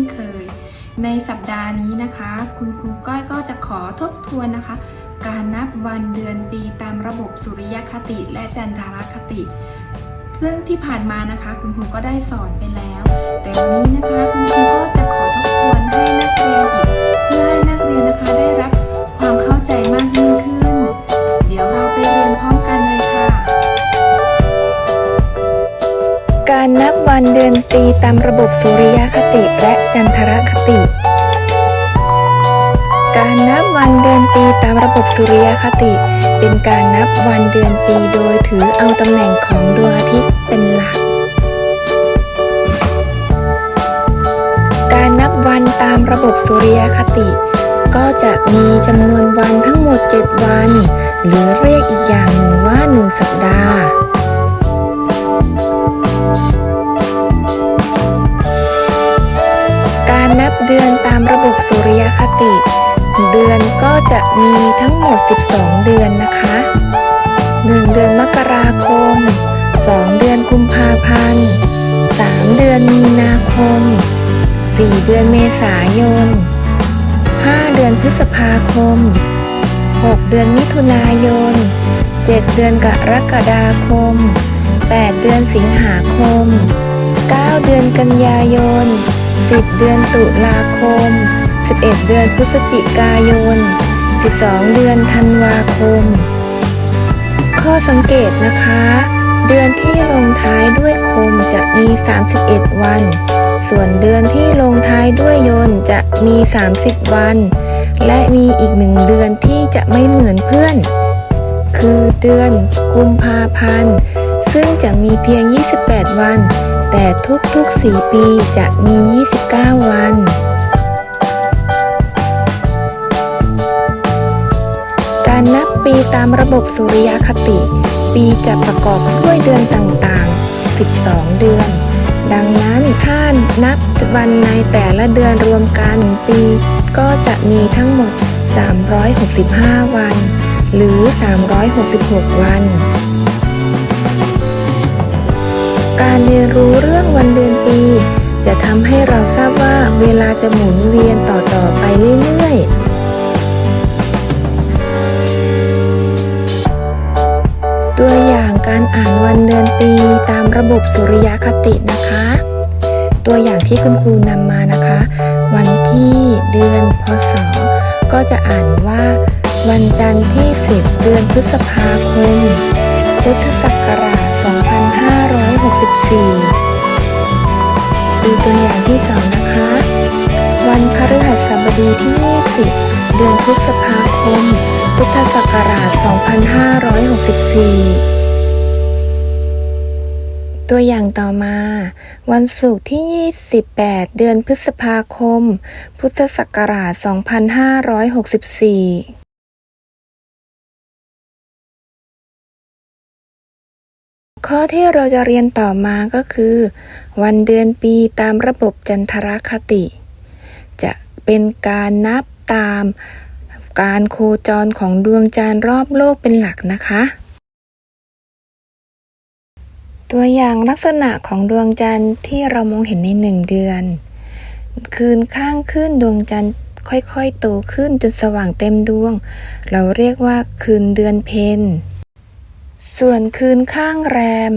นเคย ในสัปดาห์นี้นะคะ คุณครูก้อยก็จะขอทบทวนนะคะ การนับวันเดือนปีตามระบบสุริยคติและจันทรคติ ซึ่งที่ผ่านมานะคะ คุณครูก็ได้สอนไปแล้ว แต่วันนี้นะคะคุณครูก็จะขอทบทวนให้นักเรียนอีกเพื่อให้นักเรียนนะคะได้รับความเข้าใจมากยิ่งขึ้น เดี๋ยวเราไปเรียนพร้อมกันเลยค่ะ การนับ วันเดือนปีตามระบบสุริยคติและจันทรคติ การนับวันเดือนปีตามระบบสุริยคติ เป็นการนับวันเดือนปีโดยถือเอาตำแหน่งของดวงอาทิตย์เป็นหลัก การนับวันตามระบบสุริยคติ ก็จะมีจำนวนวันทั้งหมด 7 วัน หรือเรียกอีกอย่างหนึ่งว่า 1 สัปดาห์ นับเดือนตามระบบสุริยคติ เดือนก็จะมีทั้งหมด 12 เดือนนะคะ 1 เดือนมกราคม 2 เดือนกุมภาพันธ์ 3 เดือนมีนาคม 4 เดือนเมษายน 5 เดือนพฤษภาคม 6 เดือนมิถุนายน 7 เดือนกรกฎาคม 8 เดือนสิงหาคม 9 เดือนกันยายน 10 เดือนตุลาคม 11 เดือนพฤศจิกายน 12 เดือนธันวาคม ข้อสังเกตนะคะ เดือนที่ลงท้ายด้วยคมจะมี 31 วัน ส่วนเดือนที่ลงท้ายด้วยยนจะมี 30 วัน และมีอีกหนึ่งเดือนที่จะไม่เหมือนเพื่อน คือเดือนกุมภาพันธ์ ซึ่งจะมีเพียง 28 วัน แต่ทุกๆ 4 ปีจะมี 29 วันการนับปีตามระบบสุริยคติ ปีจะประกอบด้วยเดือนต่างๆ 12 เดือน ดังนั้นถ้านับวันในแต่ละเดือนรวมกันปี ก็จะมีทั้งหมด 365 วัน หรือ 366 วัน การเรียนรู้เรื่องวันเดือนปี จะทำให้เราทราบว่าเวลาจะหมุนเวียนต่อๆไปเรื่อยๆตัวอย่างการอ่านวันเดือนปีตามระบบสุริยคตินะคะ ตัวอย่างที่คุณครูนำมานะคะ วันที่เดือนพศ ก็จะอ่านว่า วันจันทร์ที่ 10 เดือนพฤษภาคม พุทธศักราช 24 ดูตัวอย่างที่ 2 นะคะ วันพฤหัสบดีที่ 20 เดือนพฤษภาคม พุทธศักราช 2564ตัวอย่างต่อมา วันศุกร์ที่ 28 เดือนพฤษภาคม พุทธศักราช 2564 ข้อที่เราจะเรียนต่อมาก็คือ วันเดือนปีตามระบบจันทรคติ จะเป็นการนับตามการโคจรของดวงจันทร์รอบโลกเป็นหลักนะคะ ตัวอย่างลักษณะของดวงจันทร์ที่เรามองเห็นในหนึ่งเดือน คืนข้างขึ้นดวงจันทร์ค่อยๆโตขึ้นจนสว่างเต็มดวง เราเรียกว่าคืนเดือนเพ็ญ ส่วนคืนข้างแรม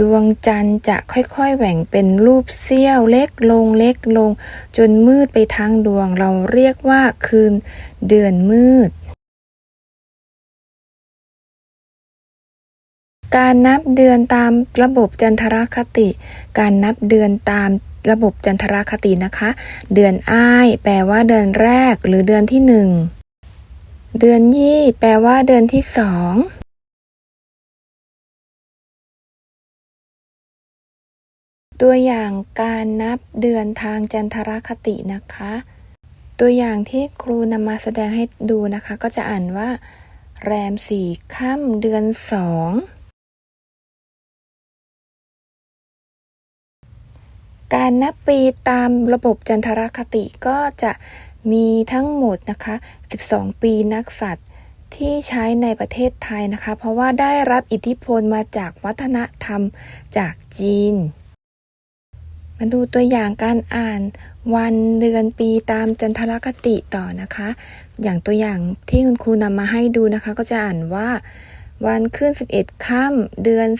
ดวงจันทร์จะค่อยๆแหว่งเป็นรูปเสี้ยวเล็กลงเล็กลง จนมืดไปทั้งดวงเราเรียกว่าคืนเดือนมืด การนับเดือนตามระบบจันทรคติ การนับเดือนตามระบบจันทรคตินะคะ เดือนอ้าย แปลว่าเดือนแรกหรือเดือนที่หนึ่งเดือนยี่ แปลว่าเดือนที่สอง ตัวอย่างการนับเดือนทางจันทรคตินะคะ ตัวอย่างที่ครูนำมาแสดงให้ดูนะคะ ก็จะอ่านว่า แรมสี่ค่ำเดือนสองการนับปีตามระบบจันทรคติก็จะมีทั้งหมดนะคะ 12 ปีนักสัตว์ที่ใช้ในประเทศไทยนะคะ เพราะว่าได้รับอิทธิพลมาจากวัฒนธรรมจากจีน มาดูตัวอย่างการอ่านวันเดือนปีตามจันทรคติต่อนะคะ อย่างตัวอย่างที่คุณครูนำมาให้ดูนะคะ ก็จะอ่านว่า วันขึ้น 11ค่ำเดือน 12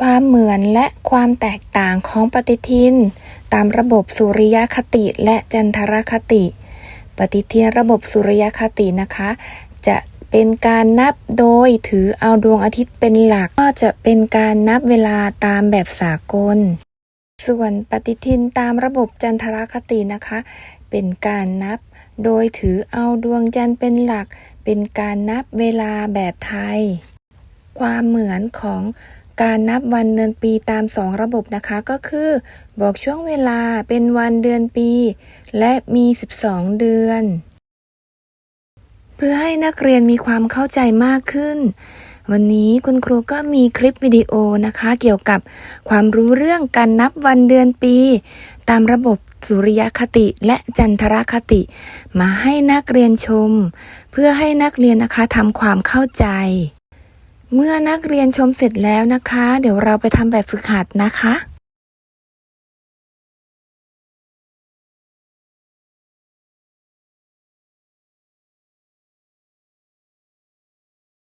ความเหมือนและความแตกต่างของปฏิทิน ตามระบบสุริยคติและจันทรคติ ปฏิทินระบบสุริยคตินะคะ จะ เป็นการนับโดยถือเอาดวงอาทิตย์เป็นหลัก ก็จะเป็นการนับเวลาตามแบบสากล ส่วนปฏิทินตามระบบจันทรคตินะคะ เป็นการนับโดยถือเอาดวงจันทร์เป็นหลัก เป็นการนับเวลาแบบไทย ความเหมือนของการนับวันเดือนปีตามสองระบบนะคะก็คือ บอกช่วงเวลาเป็นวันเดือนปี และมี 12 เดือน พื่อให้นักเรียนมีความเข้าใจมากขึ้น วันนี้คุณครูก็มีคลิปวิดีโอนะคะ เกี่ยวกับความรู้เรื่องการนับวันเดือนปี ตามระบบสุริยคติและจันทรคติ มาให้นักเรียนชม เพื่อให้นักเรียนนะคะทำความเข้าใจ เมื่อนักเรียนชมเสร็จแล้วนะคะ เดี๋ยวเราไปทำแบบฝึกหัดนะคะ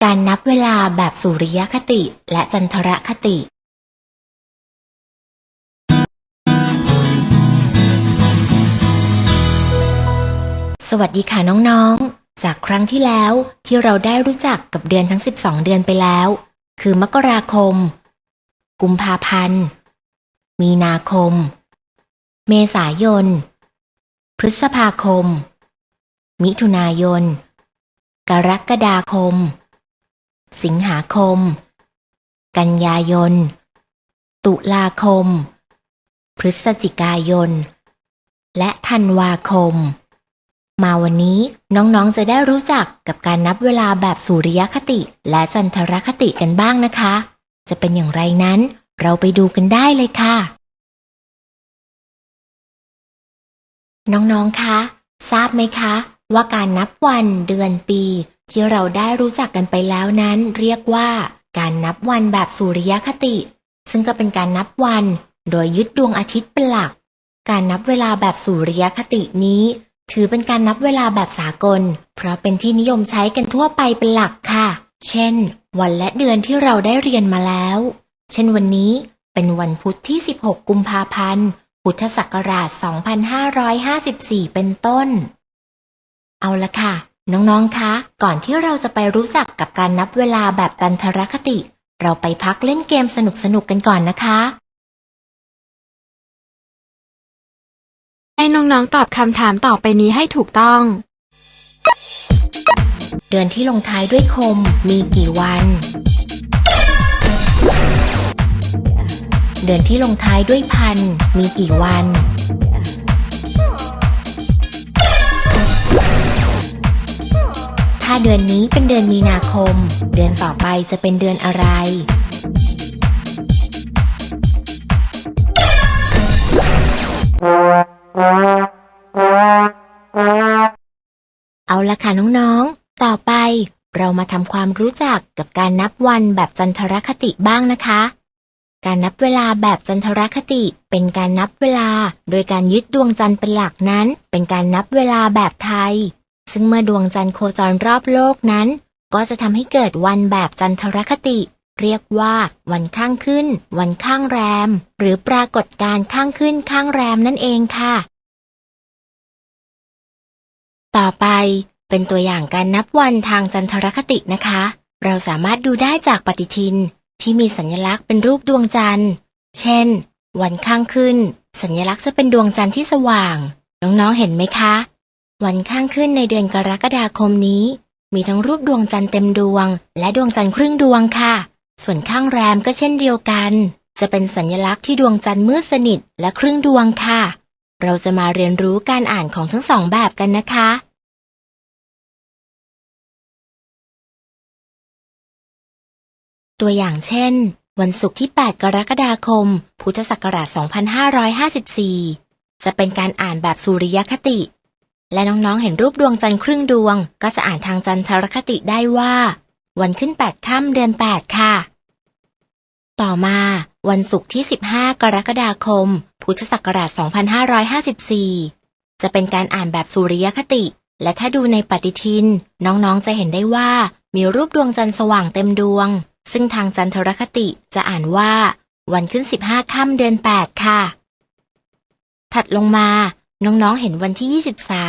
การนับเวลาแบบสุริยคติและจันทรคติสวัสดีค่ะน้องๆ จากครั้งที่แล้วที่เราได้รู้จักกับเดือนทั้ง 12 เดือนไปแล้ว คือมกราคม กุมภาพันธ์ มีนาคม เมษายน พฤษภาคม มิถุนายน กรกฎาคม สิงหาคม กันยายน ตุลาคม พฤศจิกายน และธันวาคม มาวันนี้น้องๆจะได้รู้จักกับการนับเวลาแบบสุริยคติและจันทรคติกันบ้างนะคะ จะเป็นอย่างไรนั้น เราไปดูกันได้เลยค่ะ น้องๆคะ ทราบไหมคะว่าการนับวันเดือนปี ที่เราได้รู้จักกันไปแล้วนั้น เรียกว่า การนับวันแบบสุริยคติ ซึ่งก็เป็นการนับวัน โดยยึดดวงอาทิตย์เป็นหลัก การนับเวลาแบบสุริยคตินี้ ถือเป็นการนับเวลาแบบสากล เพราะเป็นที่นิยมใช้กันทั่วไปเป็นหลักค่ะ เช่น วันและเดือนที่เราได้เรียนมาแล้ว เช่นวันนี้เป็นวันพุธที่ 16 กุมภาพันธ์ พุทธศักราช 2554 เป็นต้น เอาละค่ะ น้องๆ คะ ก่อนที่เราจะไปรู้จักกับการนับเวลาแบบจันทรคติ เราไปพักเล่นเกมสนุกๆ กันก่อนนะคะ ให้น้องๆ ตอบคำถามต่อไปนี้ให้ถูกต้อง เดือนที่ลงท้ายด้วยคมมีกี่วัน เดือนที่ลงท้ายด้วยพันมีกี่วัน ถ้าเดือนนี้เป็นเดือนมีนาคม เดือนต่อไปจะเป็นเดือนอะไร เอาละค่ะน้องๆ ต่อไปเรามาทำความรู้จักกับการนับวันแบบจันทรคติบ้างนะคะ การนับเวลาแบบจันทรคติเป็นการนับเวลา โดยการยึดดวงจันทร์เป็นหลักนั้น เป็นการนับเวลาแบบไทย ซึ่งเมื่อดวงจันทร์โคจรรอบโลกนั้น ก็จะทำให้เกิดวันแบบจันทรคติ เรียกว่าวันข้างขึ้น วันข้างแรม หรือปรากฏการข้างขึ้นข้างแรมนั่นเองค่ะ ต่อไปเป็นตัวอย่างการนับวันทางจันทรคตินะคะ เราสามารถดูได้จากปฏิทินที่มีสัญลักษณ์เป็นรูปดวงจันทร์ เช่น วันข้างขึ้น สัญลักษณ์จะเป็นดวงจันทร์ที่สว่าง น้องๆ เห็นไหมคะ วันข้างขึ้นในเดือนกรกฎาคมนี้ มีทั้งรูปดวงจันทร์เต็มดวง และดวงจันทร์ครึ่งดวงค่ะ ส่วนข้างแรมก็เช่นเดียวกัน จะเป็นสัญลักษณ์ที่ดวงจันทร์มืดสนิทและครึ่งดวงค่ะ เราจะมาเรียนรู้การอ่านของทั้งสองแบบกันนะคะ ตัวอย่างเช่น วันศุกร์ที่ 8 กรกฎาคม พุทธศักราช 2554 จะเป็นการอ่านแบบสุริยคติ และน้องๆเห็นรูปดวงจันทร์ครึ่งดวง ก็จะอ่านทางจันทรคติได้ว่า วันขึ้น8ค่ำเดือน8ค่ะ ต่อมาวันศุกร์ที่ 15 กรกฎาคม พุทธศักราช 2554 จะเป็นการอ่านแบบสุริยคติ และถ้าดูในปฏิทิน น้องๆจะเห็นได้ว่ามีรูปดวงจันทร์สว่างเต็มดวง ซึ่งทางจันทรคติจะอ่านว่า วันขึ้น 15 ค่ำเดือน 8 ค่ะ ถัดลงมา น้องๆ เห็นวันที่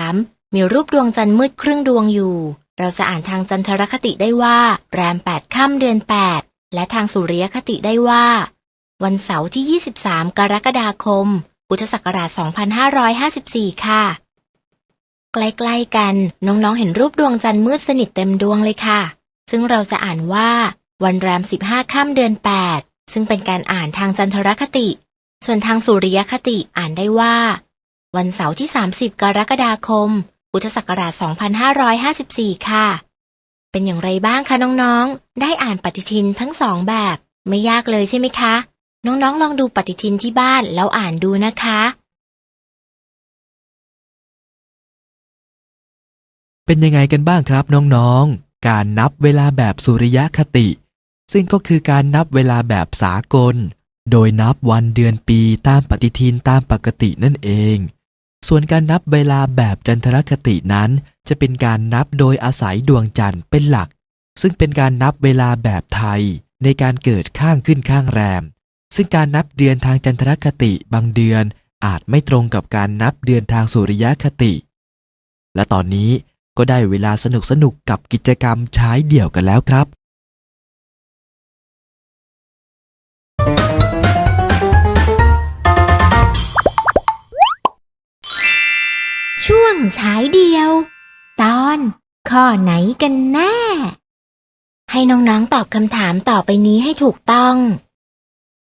23 มีรูปดวงจันทร์มืดครึ่งดวงอยู่ เราจะอ่านทางจันทรคติได้ว่าแรม 8 ค่ำเดือน 8 และทางสุริยคติได้ว่า วันเสาร์ที่ 23 กรกฎาคม พุทธศักราช 2554 ค่ะ ใกล้ๆกัน น้องๆ เห็นรูปดวงจันทร์มืดสนิทเต็มดวงเลยค่ะ ซึ่งเราจะอ่านว่า วันแรม 15 ค่ำเดือน 8 ซึ่งเป็นการอ่านทางจันทรคติ ส่วนทางสุริยคติอ่านได้ว่า วันเสาร์ที่ 30 กรกฎาคม พุทธศักราช 2554 ค่ะ เป็นอย่างไรบ้างคะน้องๆ ได้อ่านปฏิทินทั้งสองแบบ ไม่ยากเลยใช่ไหมคะ น้องๆ ลองดูปฏิทินที่บ้านแล้วอ่านดูนะคะ เป็นยังไงกันบ้างครับน้องๆ การนับเวลาแบบสุริยคติ ซึ่งก็คือการนับเวลาแบบสากล โดยนับวันเดือนปีตามปฏิทินตามปกตินั่นเอง ส่วนการนับเวลาแบบจันทรคตินั้น จะเป็นการนับโดยอาศัยดวงจันทร์เป็นหลัก ซึ่งเป็นการนับเวลาแบบไทย ในการเกิดข้างขึ้นข้างแรม ซึ่งการนับเดือนทางจันทรคติบางเดือน อาจไม่ตรงกับการนับเดือนทางสุริยคติ และตอนนี้ก็ได้เวลาสนุกสนุกกับกิจกรรมใช้เดี่ยวกันแล้วครับ ฉายเดียว ตอนข้อไหนกันแน่ ให้น้องๆตอบคำถามต่อไปนี้ให้ถูกต้อง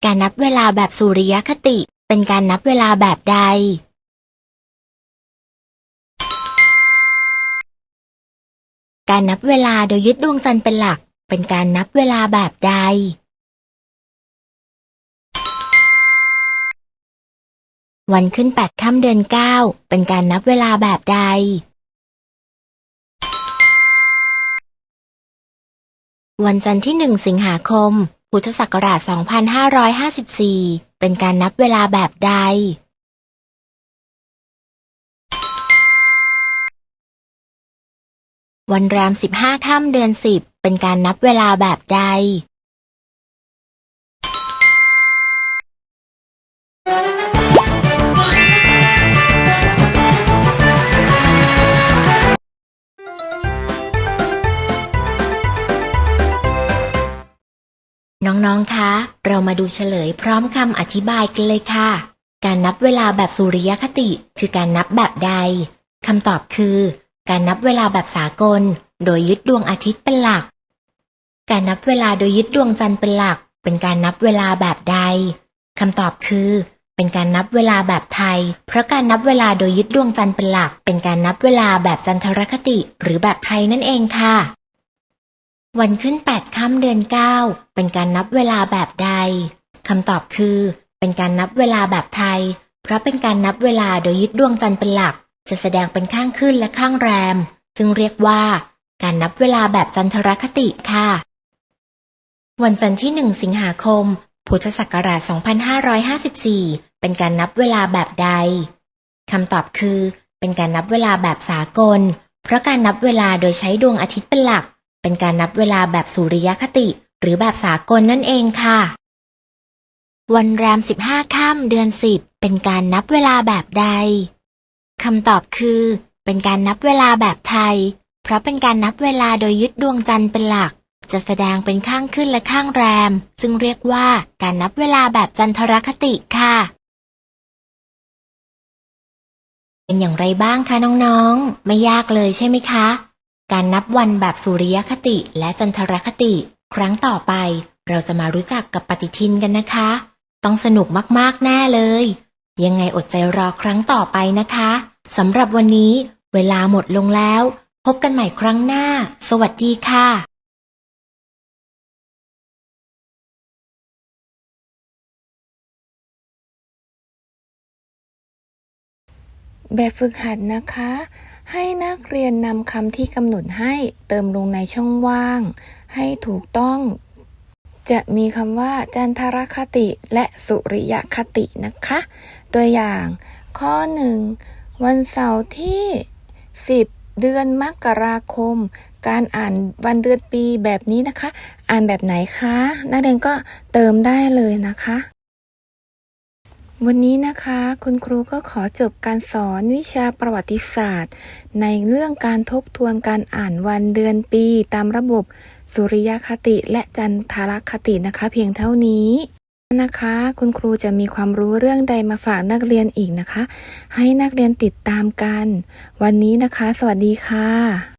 การนับเวลาแบบสุริยคติเป็นการนับเวลาแบบใด การนับเวลาโดยยึดดวงจันทร์เป็นหลัก เป็นการนับเวลาแบบใด วันขึ้นแปดค่ำเดือนเก้าเป็นการนับเวลาแบบใด วันจันทร์ที่หนึ่งสิงหาคม พุทธศักราช 2554 เป็นการนับเวลาแบบใด วันแรม 15 ค่ำเดือน 10 เป็นการนับเวลาแบบใด น้องๆ คะ เรามาดูเฉลยพร้อมคำอธิบายกันเลยค่ะ การนับเวลาแบบสุริยคติคือการนับแบบใด คำตอบคือ การนับเวลาแบบสากล โดยยึดดวงอาทิตย์เป็นหลัก การนับเวลาโดยยึดดวงจันทร์เป็นหลัก เป็นการนับเวลาแบบใด คำตอบคือ เป็นการนับเวลาแบบไทย เพราะการนับเวลาโดยยึดดวงจันทร์เป็นหลัก เป็นการนับเวลาแบบจันทรคติ หรือแบบไทยนั่นเองค่ะ วันขึ้นแปดค่ำเดือนเก้าเป็นการนับเวลาแบบใดคำตอบคือ เป็นการนับเวลาแบบไทย เพราะเป็นการนับเวลาโดยยึดดวงจันทร์เป็นหลัก จะแสดงเป็นข้างขึ้นและข้างแรม ซึ่งเรียกว่า การนับเวลาแบบจันทรคติค่ะ วันจันทร์ที่หนึ่งสิงหาคม พุทธศักราช 2554 เป็นการนับเวลาแบบใดคำตอบคือ เป็นการนับเวลาแบบสากล เพราะการนับเวลาโดยใช้ดวงอาทิตย์เป็นหลัก เป็นการนับเวลาแบบสุริยคติ หรือแบบสากลนั่นเองค่ะ วันแรม 15 ค่ำเดือน 10 เป็นการนับเวลาแบบใดคำตอบคือ เป็นการนับเวลาแบบไทย เพราะเป็นการนับเวลาโดยยึดดวงจันทร์เป็นหลัก จะแสดงเป็นข้างขึ้นและข้างแรม ซึ่งเรียกว่าการนับเวลาแบบจันทรคติค่ะ เป็นอย่างไรบ้างคะน้องๆ ไม่ยากเลยใช่ไหมคะ การนับวันแบบสุริยคติและจันทรคติ ครั้งต่อไป เราจะมารู้จักกับปฏิทินกันนะคะ ต้องสนุกมากๆแน่เลย ยังไงอดใจรอครั้งต่อไปนะคะสำหรับวันนี้ เวลาหมดลงแล้ว พบกันใหม่ครั้งหน้า สวัสดีค่ะแบบฝึกหัดนะคะ ให้นักเรียนนำคำที่กำหนดให้เติมลงในช่องว่าง ให้ถูกต้อง จะมีคำว่าจันทรคติและสุริยคตินะคะ ตัวอย่าง ข้อ 1 วันเสาร์ที่ 10 เดือนมกราคม การอ่านวันเดือนปีแบบนี้นะคะ อ่านแบบไหนคะ นักเรียนก็เติมได้เลยนะคะ วันนี้นะคะคุณครูก็ขอจบการสอนวิชาประวัติศาสตร์ ในเรื่องการทบทวนการอ่านวันเดือนปี ตามระบบสุริยคติและจันทรคตินะคะ เพียงเท่านี้นะคะ คุณครูจะมีความรู้เรื่องใดมาฝากนักเรียนอีกนะคะ ให้นักเรียนติดตามกัน วันนี้นะคะ สวัสดีค่ะ